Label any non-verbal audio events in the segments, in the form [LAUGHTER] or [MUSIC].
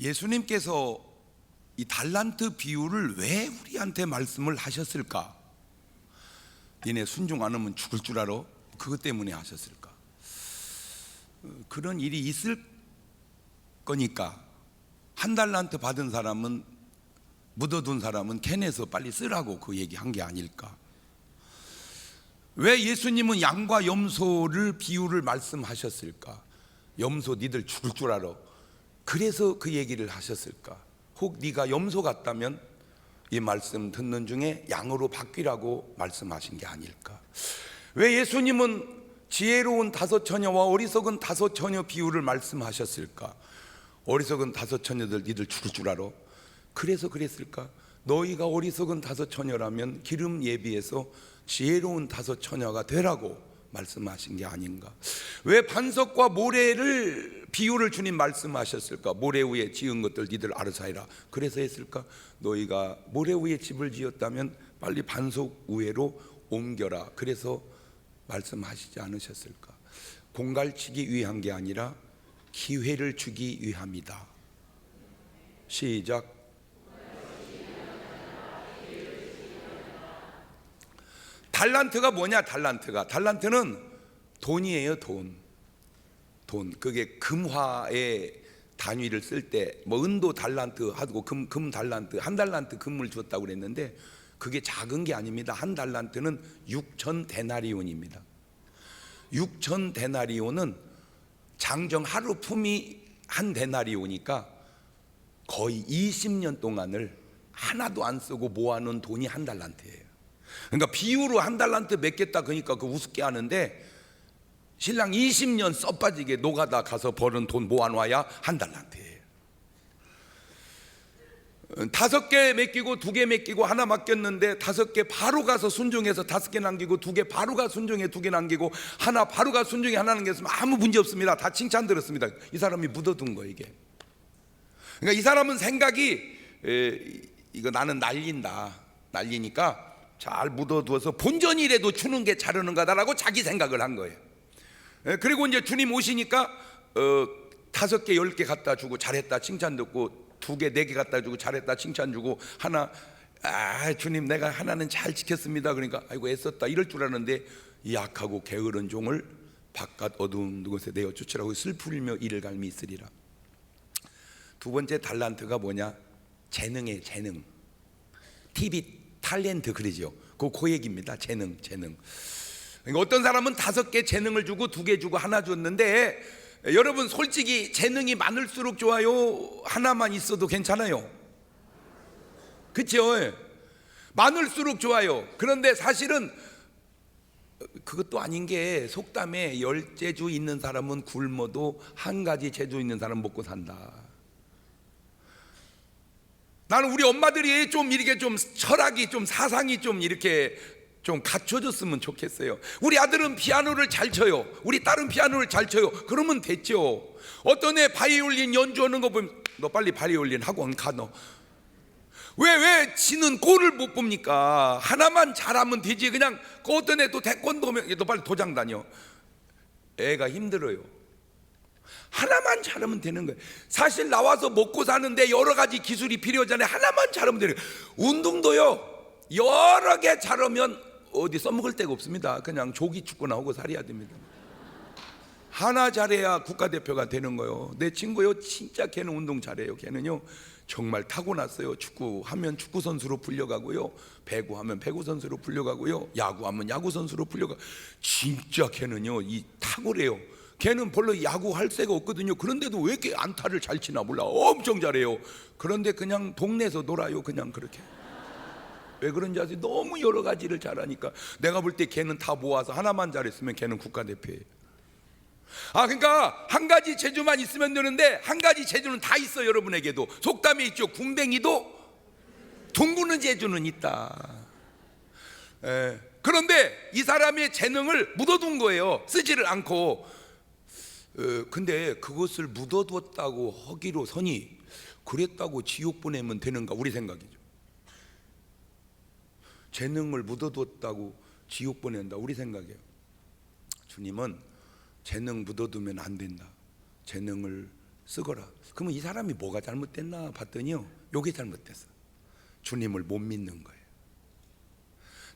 예수님께서 이 달란트 비유를 왜 우리한테 말씀을 하셨을까? 니네 순종 안 하면 죽을 줄 알아? 그것 때문에 하셨을까? 어, 그런 일이 있을 거니까 한 달란트 받은 사람은 묻어둔 사람은 캔에서 빨리 쓰라고 그 얘기 한 게 아닐까? 왜 예수님은 양과 염소를 비유를 말씀하셨을까? 염소 니들 죽을 줄 알아. 그래서 그 얘기를 하셨을까? 혹 네가 염소 같다면 이 말씀 듣는 중에 양으로 바뀌라고 말씀하신 게 아닐까? 왜 예수님은 지혜로운 다섯 처녀와 어리석은 다섯 처녀 비유를 말씀하셨을까? 어리석은 다섯 처녀들 니들 죽을 줄 알아? 그래서 그랬을까? 너희가 어리석은 다섯 처녀라면 기름 예비해서 지혜로운 다섯 처녀가 되라고 말씀하신 게 아닌가? 왜 반석과 모래를 비유를 주님 말씀하셨을까? 모래 위에 지은 것들 니들 알아서 해라. 그래서 했을까? 너희가 모래 위에 집을 지었다면 빨리 반석 위에로 옮겨라. 그래서 말씀하시지 않으셨을까? 공갈치기 위한 게 아니라 기회를 주기 위함이다. 시작. 달란트가 뭐냐? 달란트가 달란트는 돈이에요, 돈. 돈. 그게 금화의 단위를 쓸 때 뭐 은도 달란트 하고 금, 금 달란트 한 달란트 금을 줬다고 그랬는데 그게 작은 게 아닙니다. 한 달란트는 6천 데나리온입니다. 6천 데나리온은 장정 하루 품이 한 데나리오니까 거의 20년 동안을 하나도 안 쓰고 모아놓은 돈이 한 달란트예요. 그러니까 비유로 한 달란트 맺겠다 그러니까 그 우습게 하는데 신랑 20년 써 빠지게 노가다 가서 버는 돈 모아놔야 한 달란트예요. 다섯 개 맡기고 두 개 맡기고 하나 맡겼는데 다섯 개 바로 가서 순종해서 다섯 개 남기고 두 개 바로 가 순종해 두 개 남기고 하나 바로 가 순종해 하나 남겼으면 아무 문제 없습니다. 다 칭찬 들었습니다. 이 사람이 묻어둔 거 이게. 그러니까 이 사람은 생각이 에, 이거 나는 날린다. 날리니까 잘 묻어두어서 본전이라도 주는 게 자르는 거다라고 자기 생각을 한 거예요. 에, 그리고 이제 주님 오시니까 어, 다섯 개, 열 개 갖다 주고 잘했다 칭찬 듣고 두 개, 네 개 갖다 주고 잘했다 칭찬 주고 하나 아 주님 내가 하나는 잘 지켰습니다. 그러니까 아이고 애썼다 이럴 줄이 약하고 게으른 종을 바깥 어두운 곳에 내어 쫓으라고 슬프리며 이를 갈미 있으리라. 두 번째 달란트가 뭐냐? 재능의 재능. TV 탤런트 그러죠. 그, 그 얘기입니다. 재능, 재능. 그러니까 어떤 사람은 다섯 개 재능을 주고 두 개 주고 하나 줬는데 여러분 솔직히 재능이 많을수록 좋아요. 하나만 있어도 괜찮아요. 그렇죠? 많을수록 좋아요. 그런데 사실은 그것도 아닌 게 속담에 열 재주 있는 사람은 굶어도 한 가지 재주 있는 사람 먹고 산다. 나는 우리 엄마들이 좀 이렇게 좀 철학이 좀 사상이 좀 이렇게 좀 갖춰졌으면 좋겠어요. 우리 아들은 피아노를 잘 쳐요. 우리 딸은 피아노를 잘 쳐요. 그러면 됐죠. 어떤 애 바이올린 연주하는 거 보면 너 빨리 바이올린 학원 가 너. 왜, 왜 지는 꼴을 못 봅니까? 하나만 잘하면 되지. 그냥 그 어떤 애 또 태권도면 너 빨리 도장 다녀. 애가 힘들어요. 하나만 잘하면 되는 거예요. 사실 나와서 먹고 사는데 여러 가지 기술이 필요하잖아요. 하나만 잘하면 되는 거예요. 운동도요. 여러 개 잘하면 어디 써먹을 데가 없습니다. 그냥 조기 축구 나오고 살아야 됩니다. 하나 잘해야 국가대표가 되는 거요. 내 친구요, 진짜 걔는 운동 잘해요. 걔는요, 정말 타고났어요. 축구 하면 축구 선수로 불려가고요, 배구 하면 배구 선수로 불려가고요, 야구 하면 야구 선수로 불려가. 진짜 걔는요, 이 탁월해요. 걔는 별로 야구 할 새가 없거든요. 그런데도 왜 이렇게 안타를 잘 치나 몰라. 엄청 잘해요. 그런데 그냥 동네에서 놀아요. 그냥 그렇게. 왜 그런지 아세요? 너무 여러 가지를 잘하니까 내가 볼 때 걔는 다 모아서 하나만 잘했으면 걔는 국가대표예요. 아 그러니까 한 가지 재주만 있으면 되는데 한 가지 재주는 다 있어 여러분에게도 속담에 있죠 궁뎅이도 둥그는 재주는 있다. 에, 그런데 이 사람의 재능을 묻어둔 거예요. 쓰지를 않고. 어, 근데 그것을 묻어두었다고 허기로 서니 그랬다고 지옥 보내면 되는가 우리 생각이죠. 재능을 묻어뒀다고 지옥 보낸다 우리 생각이에요. 주님은 재능 묻어두면 안 된다. 재능을 쓰거라. 그러면 이 사람이 뭐가 잘못됐나 봤더니요. 요게 잘못됐어. 주님을 못 믿는 거예요.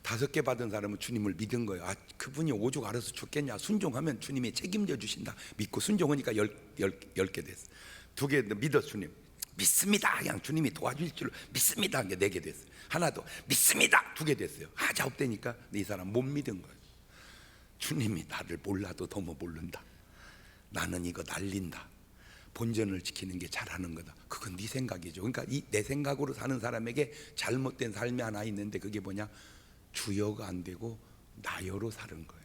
다섯 개 받은 사람은 주님을 믿은 거예요. 아, 그분이 오죽 알아서 죽겠냐. 순종하면 주님이 책임져 주신다. 믿고 순종하니까 열, 열, 열 개 됐어. 두 개 믿어 주님. 믿습니다. 그냥 주님이 도와줄 줄 믿습니다. 한게네 개 됐어. 하나 더 믿습니다. 두 개 됐어요. 하자 없대니까 이 사람 못 믿은 거예요. 주님이 나를 몰라도 너무 모른다. 나는 이거 날린다. 본전을 지키는 게 잘하는 거다. 그건 네 생각이죠. 그러니까 이 내 생각으로 사는 사람에게 잘못된 삶이 하나 있는데 그게 뭐냐? 주여가 안 되고 나여로 사는 거예요.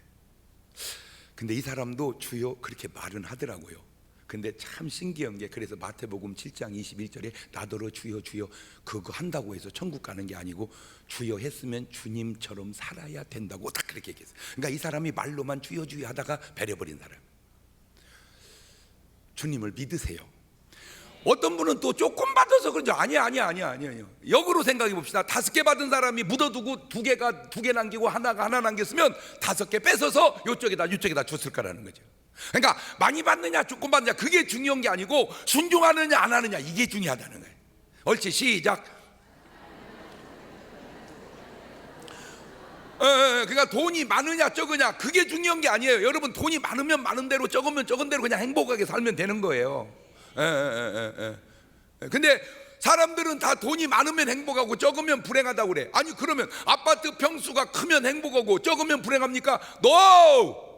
근데 이 사람도 주여 그렇게 말은 하더라고요. 근데 참 신기한 게 그래서 마태복음 7장 21절에 나더러 주여 주여 그거 한다고 해서 천국 가는 게 아니고 주여 했으면 주님처럼 살아야 된다고 딱 그렇게 얘기했어요. 그러니까 이 사람이 말로만 주여 주여 하다가 배려버린 사람. 주님을 믿으세요. 어떤 분은 또 조금 받아서 그러죠. 아니야, 아니야, 아니야, 아니야. 아니야. 역으로 생각해 봅시다. 다섯 개 받은 사람이 묻어두고 두 개가 두 개 남기고 하나가 하나 남겼으면 다섯 개 뺏어서 요쪽에다 이쪽에다 줬을 거라는 거죠. 그러니까 많이 받느냐 조금 받느냐 그게 중요한 게 아니고 순종하느냐 안 하느냐 이게 중요하다는 거예요. 옳지 시작. 예, 예, 그러니까 돈이 많으냐 적으냐 그게 중요한 게 아니에요. 여러분 돈이 많으면 많은 대로 적으면 적은 대로 그냥 행복하게 살면 되는 거예요. 예, 예, 예. 근데 사람들은 다 돈이 많으면 행복하고 적으면 불행하다고 그래. 아니 그러면 아파트 평수가 크면 행복하고 적으면 불행합니까? No!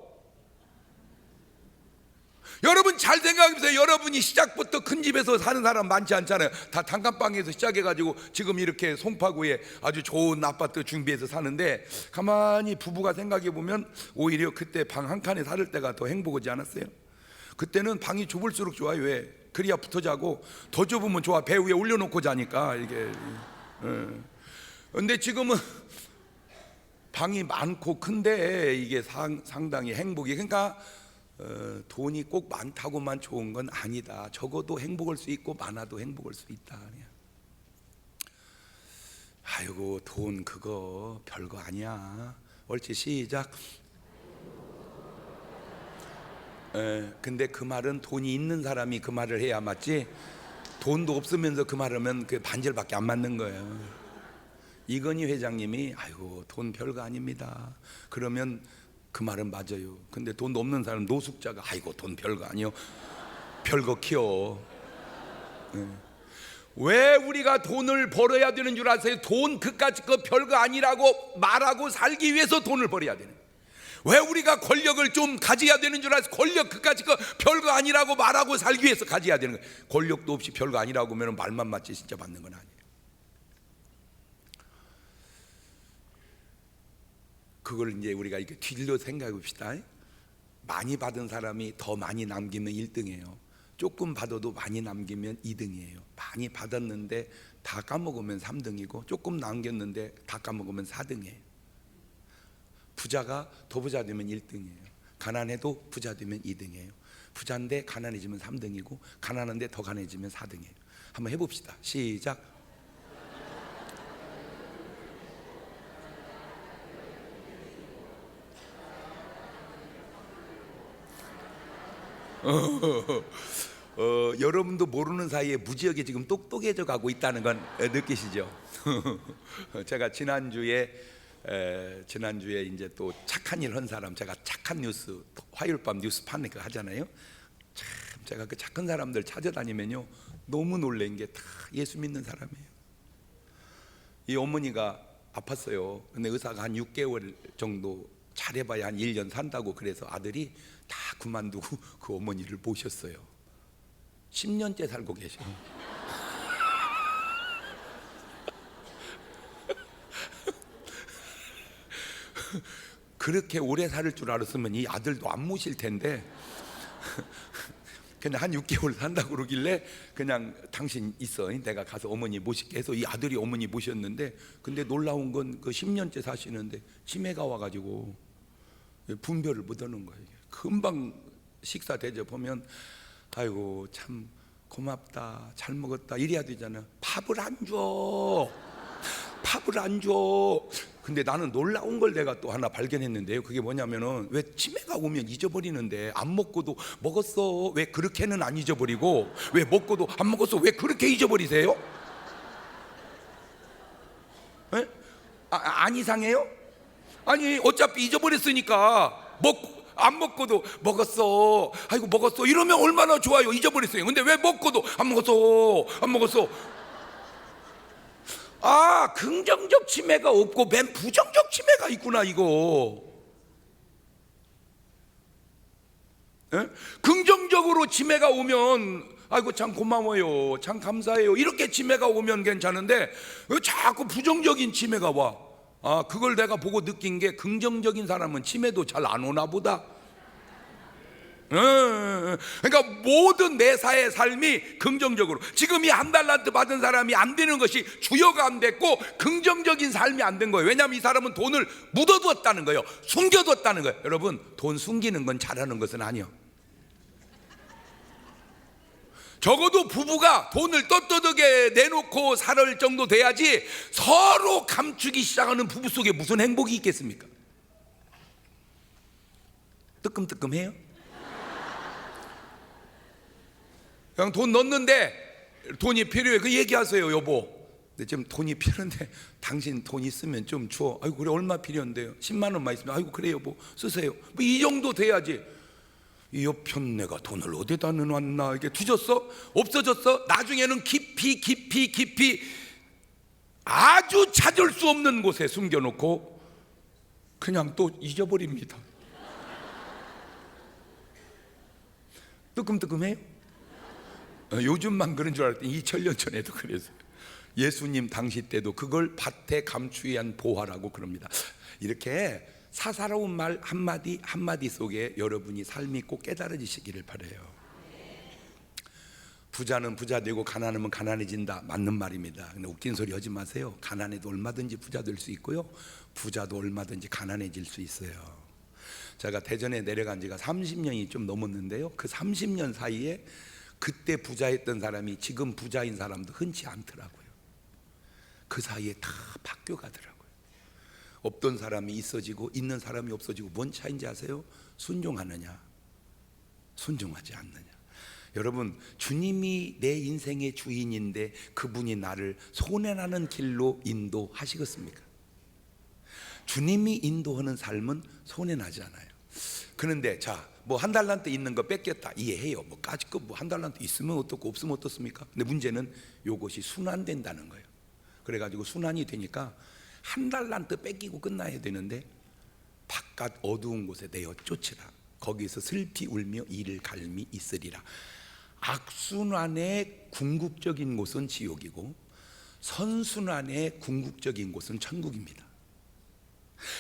여러분 잘 생각해보세요. 여러분이 시작부터 큰 집에서 사는 사람 많지 않잖아요. 다 단칸방에서 시작해가지고 지금 이렇게 송파구에 아주 좋은 아파트 준비해서 사는데 가만히 부부가 생각해보면 오히려 그때 방 한 칸에 살 때가 더 행복하지 않았어요? 그때는 방이 좁을수록 좋아요. 왜? 그래야 붙어 자고 더 좁으면 좋아. 배 위에 올려놓고 자니까 이게. 예. 근데 지금은 방이 많고 큰데 이게 상, 상당히 행복이 그러니까 어, 돈이 꼭 많다고만 좋은 건 아니다. 적어도 행복할 수 있고 많아도 행복할 수 있다. 아이고 돈 그거 별거 아니야. 옳지 시작. 에, 근데 그 말은 돈이 있는 사람이 그 말을 해야 맞지. 돈도 없으면서 그 말하면 그 반절밖에 안 맞는 거예요. 이건희 회장님이 아이고 돈 별거 아닙니다. 그러면 그 말은 맞아요. 근데 돈 없는 사람 노숙자가 아이고 돈 별거 아니요. 별거 키워. 예. 왜 우리가 돈을 벌어야 되는 줄 아세요? 돈 그까짓 거 별거 아니라고 말하고 살기 위해서 돈을 벌어야 되는. 왜 우리가 권력을 좀 가져야 되는 줄 아세요? 권력 그까짓 거 별거 아니라고 말하고 살기 위해서 가져야 되는 거예요. 권력도 없이 별거 아니라고 하면 말만 맞지 진짜 맞는 건 아니에요. 그걸 이제 우리가 이렇게 뒤로 생각해 봅시다. 많이 받은 사람이 더 많이 남기면 1등이에요. 조금 받아도 많이 남기면 2등이에요. 많이 받았는데 다 까먹으면 3등이고 조금 남겼는데 다 까먹으면 4등이에요. 부자가 더 부자 되면 1등이에요. 가난해도 부자 되면 2등이에요. 부자인데 가난해지면 3등이고 가난한데 더 가난해지면 4등이에요. 한번 해봅시다. 시작. [LAUGHS] 어, 여러분도 모르는 사이에 무지하게 지금 똑똑해져 가고 있다는 건 느끼시죠? [LAUGHS] 제가 지난주에 에, 지난주에 이제 또 착한 일 한 사람 제가 착한 뉴스 화요일 밤 뉴스 파니까 하잖아요. 참 제가 그 착한 사람들 찾아다니면요 너무 놀란 게 다 예수 믿는 사람이에요. 이 어머니가 아팠어요. 근데 의사가 한 6개월 정도 잘해봐야 한 1년 산다고 그래서 아들이 다 그만두고 그 어머니를 모셨어요. 10년째 살고 계셔. 그렇게 오래 살 줄 알았으면 이 아들도 안 모실 텐데. [LAUGHS] 그냥 한 6개월 산다고 그러길래 그냥 당신 있어. 내가 가서 어머니 모실게 해서 이 아들이 어머니 모셨는데 근데 놀라운 건 그 10년째 사시는데 치매가 와가지고 분별을 못 하는 거예요. 금방 식사 대접하면 아이고 참 고맙다. 잘 먹었다. 이래야 되잖아. 밥을 안 줘. [LAUGHS] 밥을 안 줘. 근데 나는 놀라운 걸 내가 또 하나 발견했는데요. 그게 뭐냐면은 왜 치매가 오면 잊어버리는데 안 먹고도 먹었어. 왜 그렇게는 안 잊어버리고 왜 먹고도 안 먹었어. 왜 그렇게 잊어버리세요? 에? 아, 안 이상해요? 아니 어차피 잊어버렸으니까 먹안 먹고도 먹었어. 아이고 먹었어. 이러면 얼마나 좋아요. 잊어버렸어요. 근데 왜 먹고도 안 먹었어. 안 먹었어. 아, 긍정적 치매가 없고 맨 부정적 치매가 있구나 이거. 예? 긍정적으로 치매가 오면 아이고 참 고마워요. 참 감사해요. 이렇게 치매가 오면 괜찮은데 왜 자꾸 부정적인 치매가 와? 아, 그걸 내가 보고 느낀 게 긍정적인 사람은 치매도 잘 안 오나 보다. 예, 그러니까 모든 내사의 삶이 긍정적으로 지금 이 한 달란트 받은 사람이 안 되는 것이 주여가 안 됐고 긍정적인 삶이 안 된 거예요. 왜냐하면 이 사람은 돈을 묻어두었다는 거예요. 숨겨뒀다는 거예요. 여러분 돈 숨기는 건 잘하는 것은 아니요. 적어도 부부가 돈을 떳떳하게 내놓고 살을 정도 돼야지 서로 감추기 시작하는 부부 속에 무슨 행복이 있겠습니까? 뜨끔뜨끔해요? 그냥 돈 넣는데 돈이 필요해. 그 얘기하세요, 여보. 근데 지금 돈이 필요한데 [LAUGHS] 당신 돈 있으면 좀 줘. 아이고 그래 얼마 필요한데요? 10만 원만 있으면 아이고 그래 여보 쓰세요. 뭐 이 정도 돼야지. 이 옆편 내가 돈을 어디다 넣어놨나 이게 뒤졌어? 없어졌어? 나중에는 깊이 깊이 깊이 아주 찾을 수 없는 곳에 숨겨놓고 그냥 또 잊어버립니다. 뜨끔뜨끔해요? 어, 요즘만 그런 줄 알았더니 2000년 전에도 그랬어요. 예수님 당시 때도 그걸 밭에 감추기 위한 보화라고 그럽니다. 이렇게 사사로운 말 한마디 한마디 속에 여러분이 삶이 꼭 깨달아지시기를 바래요. 부자는 부자 되고 가난하면 가난해진다 맞는 말입니다. 근데 웃긴 소리 하지 마세요. 가난해도 얼마든지 부자 될 수 있고요. 부자도 얼마든지 가난해질 수 있어요. 제가 대전에 내려간 지가 30년이 좀 넘었는데요. 그 30년 사이에 그때 부자였던 사람이 지금 부자인 사람도 흔치 않더라고요. 그 사이에 다 바뀌어 가더라고요. 없던 사람이 있어지고 있는 사람이 없어지고 뭔 차인지 아세요? 순종하느냐, 순종하지 않느냐. 여러분, 주님이 내 인생의 주인인데 그분이 나를 손해나는 길로 인도하시겠습니까? 주님이 인도하는 삶은 손해나지 않아요. 그런데 자, 뭐 한 달란트 있는 거 뺏겼다 이해해요. 뭐 까짓거 뭐 한 달란트 있으면 어떻고 없으면 어떻습니까? 근데 문제는 요것이 순환된다는 거예요. 그래가지고 순환이 되니까 한 달란트 뺏기고 끝나야 되는데 바깥 어두운 곳에 내어 쫓으라. 거기서 슬피 울며 이를 갈미 있으리라. 악순환의 궁극적인 곳은 지옥이고 선순환의 궁극적인 곳은 천국입니다.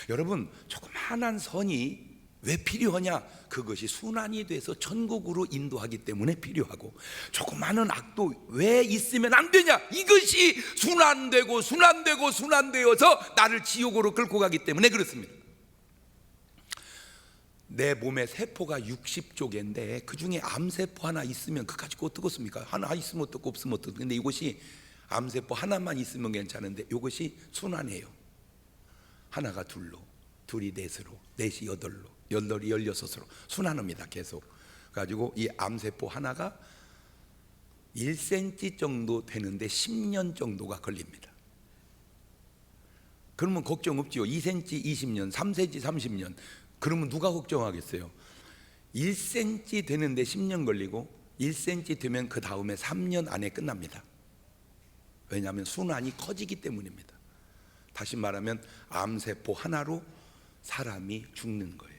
여러분 조그마한 선이 왜 필요하냐? 그것이 순환이 돼서 천국으로 인도하기 때문에 필요하고 조그마한 악도 왜 있으면 안 되냐? 이것이 순환되고 순환되고 순환되어서 나를 지옥으로 끌고 가기 때문에 그렇습니다. 내 몸에 세포가 60조 개인데 그 중에 암세포 하나 있으면 그 가지고 어떻겠습니까? 하나 있으면 어떻고 없으면 어떻고 근데 이것이 암세포 하나만 있으면 괜찮은데 이것이 순환해요. 하나가 둘로, 둘이 넷으로, 넷이 여덟로, 여덟이 열여섯으로 순환합니다. 계속. 가지고 이 암세포 하나가 1cm 정도 되는데 10년 정도가 걸립니다. 그러면 걱정 없지요. 2cm 20년, 3cm 30년. 그러면 누가 걱정하겠어요? 1cm 되는데 10년 걸리고 1cm 되면 그 다음에 3년 안에 끝납니다. 왜냐하면 순환이 커지기 때문입니다. 다시 말하면 암세포 하나로 사람이 죽는 거예요.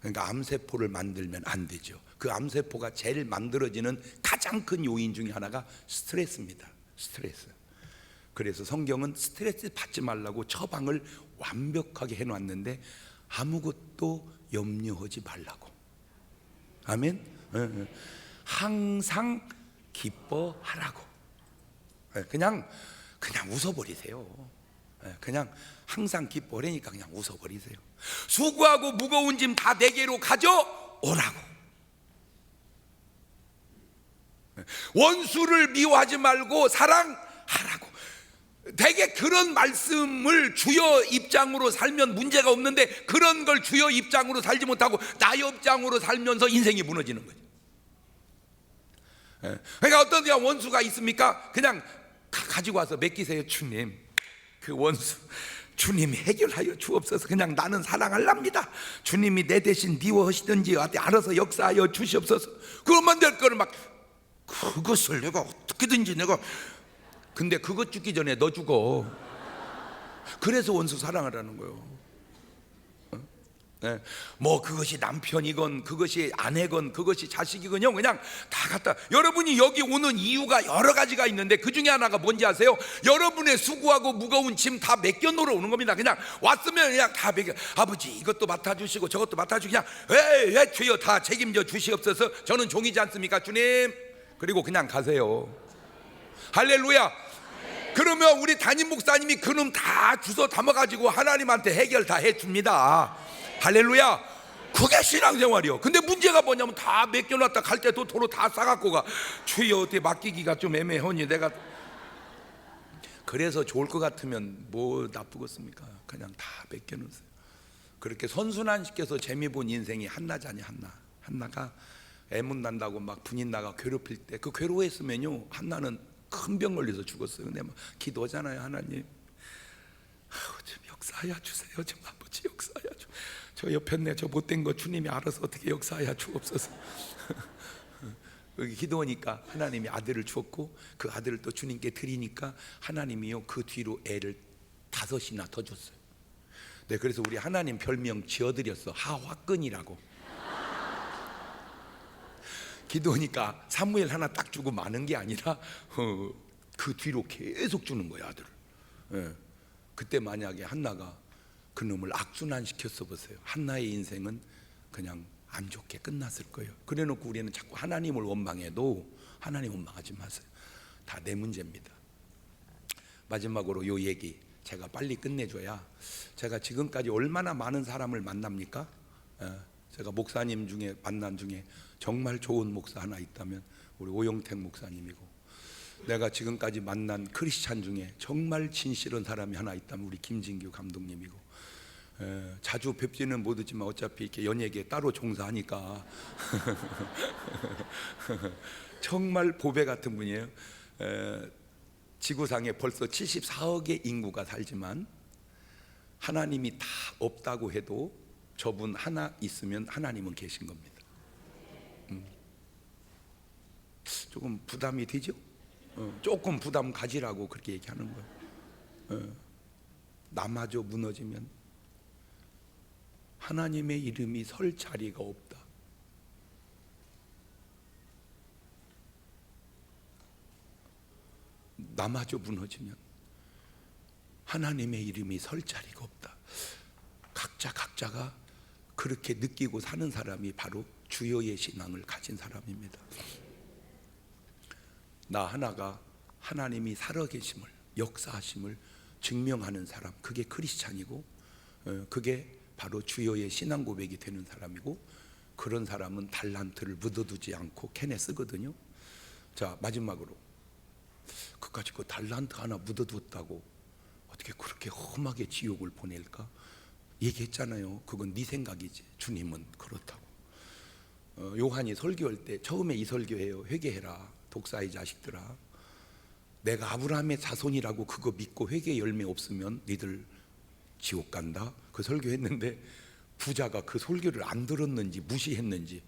그러니까 암세포를 만들면 안 되죠. 그 암세포가 제일 만들어지는 가장 큰 요인 중에 하나가 스트레스입니다. 스트레스. 그래서 성경은 스트레스 받지 말라고 처방을 완벽하게 해놨는데 아무것도 염려하지 말라고. 아멘. 예, 예. 항상 기뻐하라고. 예, 그냥 그냥 웃어버리세요. 예, 그냥 항상 기뻐하니까 그냥 웃어버리세요. 수고하고 무거운 짐 다 내게로 가져오라고. 예, 원수를 미워하지 말고 사랑하라고. 대개 그런 말씀을 주여 입장으로 살면 문제가 없는데 그런 걸 주여 입장으로 살지 못하고 나 입장으로 살면서 인생이 무너지는 거죠. 예. 그러니까 어떤 원수가 있습니까? 그냥 가- 가지고 와서 맡기세요, 주님. 그 원수 주님이 해결하여 주옵소서. 그냥 나는 사랑할랍니다. 주님이 내 대신 미워하시든지 알아서 역사하여 주시옵소서. 그것만 될 거를 막 그것을 내가 어떻게든지 내가 근데 그것 죽기 전에 너 죽어. 그래서 원수 사랑하라는 거예요. 어? 네. 뭐 그것이 남편이건 그것이 아내건 그것이 자식이건요. 그냥 다 갖다. 여러분이 여기 오는 이유가 여러 가지가 있는데 그 중에 하나가 뭔지 아세요? 여러분의 수고하고 무거운 짐 다 맡겨 놓으러 오는 겁니다. 그냥 왔으면 그냥 다 맡겨. 아버지 이것도 맡아주시고 저것도 맡아주고 그냥 에에 주여? 다 책임져 주시옵소서. 저는 종이지 않습니까? 주님. 그리고 그냥 가세요. 할렐루야. 그러면 우리 담임 목사님이 그놈 다 주워 담아가지고 하나님한테 해결 다 해줍니다. 할렐루야. 그게 신앙생활이요. 근데 문제가 뭐냐면 다 맡겨놨다 갈 때 도토로 다 싸갖고 가. 주여 어떻게 맡기기가 좀 애매하니 내가. 그래서 좋을 것 같으면 뭐 나쁘겠습니까? 그냥 다 맡겨놓으세요. 그렇게 선순환 시켜서 재미 본 인생이 한나잖니 한나. 한나가 애문 난다고 막 분인 나가 괴롭힐 때 그 괴로워했으면요 한나는 큰 병 걸려서 죽었어요. 근데 막 기도하잖아요 하나님. 아우 좀 역사하여 주세요. 좀 아버지 역사하여 주. 저 옆에 내저 못된 거 주님이 알아서 어떻게 역사하여 주옵소서. [LAUGHS] 여기 기도하니까 하나님이 아들을 주었고 그 아들을 또 주님께 드리니까 하나님이요 그 뒤로 애를 다섯이나 더 줬어요. 네 그래서 우리 하나님 별명 지어드렸어 하화끈이라고. [LAUGHS] 기도하니까 사무엘 하나 딱 주고 많은 게 아니라 어, 그 뒤로 계속 주는 거야 아들을. 예. 그때 만약에 한나가 그 놈을 악순환 시켰어 보세요. 한나의 인생은 그냥 안 좋게 끝났을 거예요. 그래 놓고 우리는 자꾸 하나님을 원망해도 하나님 원망하지 마세요. 다 내 문제입니다. 마지막으로 요 얘기 제가 빨리 끝내줘야 제가 지금까지 얼마나 많은 사람을 만납니까? 예, 제가 목사님 중에 만난 중에 정말 좋은 목사 하나 있다면 우리 오영택 목사님이고 내가 지금까지 만난 크리스찬 중에 정말 진실한 사람이 하나 있다면 우리 김진규 감독님이고 에, 자주 뵙지는 못하지만 어차피 이렇게 연예계 따로 종사하니까 [LAUGHS] 정말 보배 같은 분이에요. 에, 지구상에 벌써 74억의 인구가 살지만 하나님이 다 없다고 해도 저분 하나 있으면 하나님은 계신 겁니다. 음. 조금 부담이 되죠? 어, 조금 부담 가지라고 그렇게 얘기하는 거예요. 어, 나마저 무너지면 하나님의 이름이 설 자리가 없다. 나마저 무너지면 하나님의 이름이 설 자리가 없다. 각자 각자가 그렇게 느끼고 사는 사람이 바로 주여의 신앙을 가진 사람입니다. 나 하나가 하나님이 살아계심을 역사하심을 증명하는 사람 그게 크리스찬이고 어, 그게 바로 주여의 신앙 고백이 되는 사람이고 그런 사람은 달란트를 묻어두지 않고 캔에 쓰거든요. 자 마지막으로 그까지 그 달란트 하나 묻어두었다고 어떻게 그렇게 험하게 지옥을 보낼까? 얘기했잖아요. 그건 네 생각이지. 주님은 그렇다고. 어, 요한이 설교할 때 처음에 이 설교해요. 회개해라. 독사의 자식들아. 내가 아브라함의 자손이라고 그거 믿고 회개 열매 없으면 니들 지옥 간다. 그 설교했는데 부자가 그 설교를 안 들었는지 무시했는지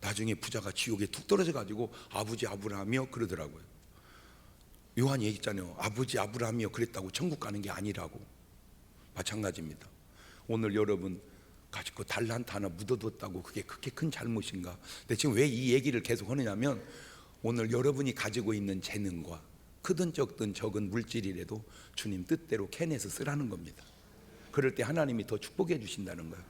나중에 부자가 지옥에 툭 떨어져 가지고 아버지 아브라함이요 그러더라고요. 요한이 얘기했잖아요. 아버지 아브라함이요 그랬다고 천국 가는 게 아니라고. 마찬가지입니다. 오늘 여러분 가지고 달란트 하나 묻어뒀다고 그게 그렇게 큰 잘못인가? 근데 지금 왜 이 얘기를 계속 하느냐면 오늘 여러분이 가지고 있는 재능과 크든 적든 적은 물질이라도 주님 뜻대로 캔에서 쓰라는 겁니다. 그럴 때 하나님이 더 축복해 주신다는 거예요.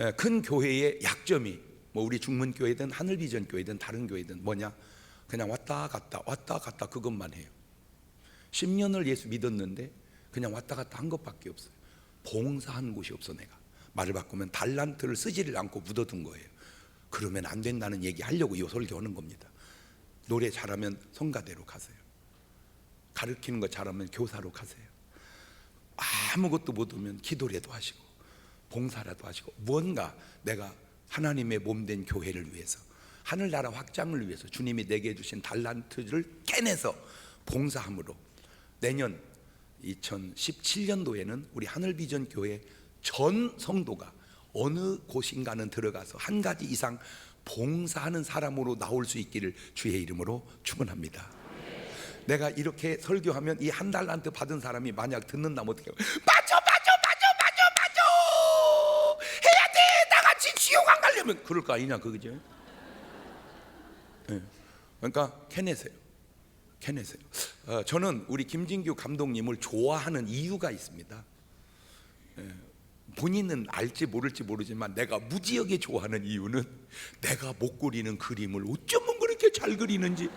예, 큰 교회의 약점이 뭐 우리 중문 교회든 하늘비전 교회든 다른 교회든 뭐냐? 그냥 왔다 갔다 왔다 갔다 그것만 해요. 10년을 예수 믿었는데 그냥 왔다 갔다 한 것밖에 없어요. 봉사한 곳이 없어 내가. 말을 바꾸면 달란트를 쓰지를 않고 묻어둔 거예요. 그러면 안 된다는 얘기 하려고 이 설교하는 겁니다. 노래 잘하면 성가대로 가세요. 가르치는 거 잘하면 교사로 가세요. 아무것도 못 오면 기도라도 하시고 봉사라도 하시고 무언가 내가 하나님의 몸 된 교회를 위해서 하늘나라 확장을 위해서 주님이 내게 주신 달란트를 깨내서 봉사함으로 내년 2017년도에는 우리 하늘비전 교회 전 성도가 어느 곳인가는 들어가서 한 가지 이상 봉사하는 사람으로 나올 수 있기를 주의 이름으로 축원합니다. 내가 이렇게 설교하면 이 한 달란트 받은 사람이 만약 듣는다면 어떻게 해요? 맞아 맞아 맞아 맞아 맞아 해야 돼! 나같이 지옥 안 가려면. 그럴 거 아니냐 그거죠? 예. 그러니까 캐내세요. 캐내세요. 어, 저는 우리 김진규 감독님을 좋아하는 이유가 있습니다. 예. 본인은 알지 모를지 모르지만 내가 무지하게 좋아하는 이유는 내가 못 그리는 그림을 어쩌면 그렇게 잘 그리는지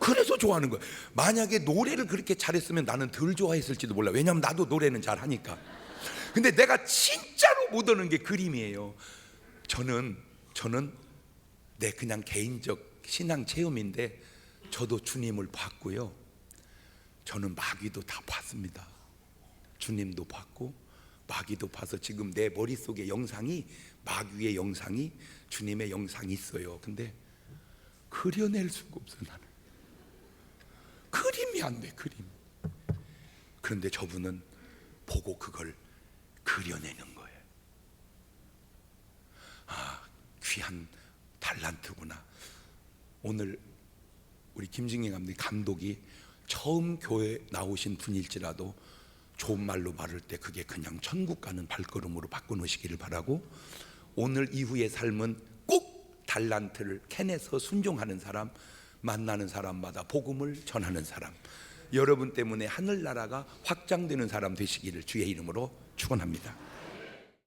그래서 좋아하는 거야. 만약에 노래를 그렇게 잘했으면 나는 덜 좋아했을지도 몰라. 왜냐하면 나도 노래는 잘하니까. 근데 내가 진짜로 못 오는 게 그림이에요. 저는 저는 내 그냥 개인적 신앙 체험인데 저도 주님을 봤고요. 저는 마귀도 다 봤습니다. 주님도 봤고 마귀도 봐서 지금 내 머릿속에 영상이 마귀의 영상이 주님의 영상이 있어요. 근데 그려낼 수가 없어 나는. 그림이 안 돼, 그림. 그런데 저분은 보고 그걸 그려내는 거예요. 아, 귀한 달란트구나. 오늘 우리 김진경 감독 감독이 처음 교회 나오신 분일지라도 좋은 말로 말할 때 그게 그냥 천국 가는 발걸음으로 바꿔놓으시기를 바라고 오늘 이후의 삶은 꼭 달란트를 캐내서 순종하는 사람 만나는 사람마다 복음을 전하는 사람 여러분 때문에 하늘나라가 확장되는 사람 되시기를 주의 이름으로 축원합니다.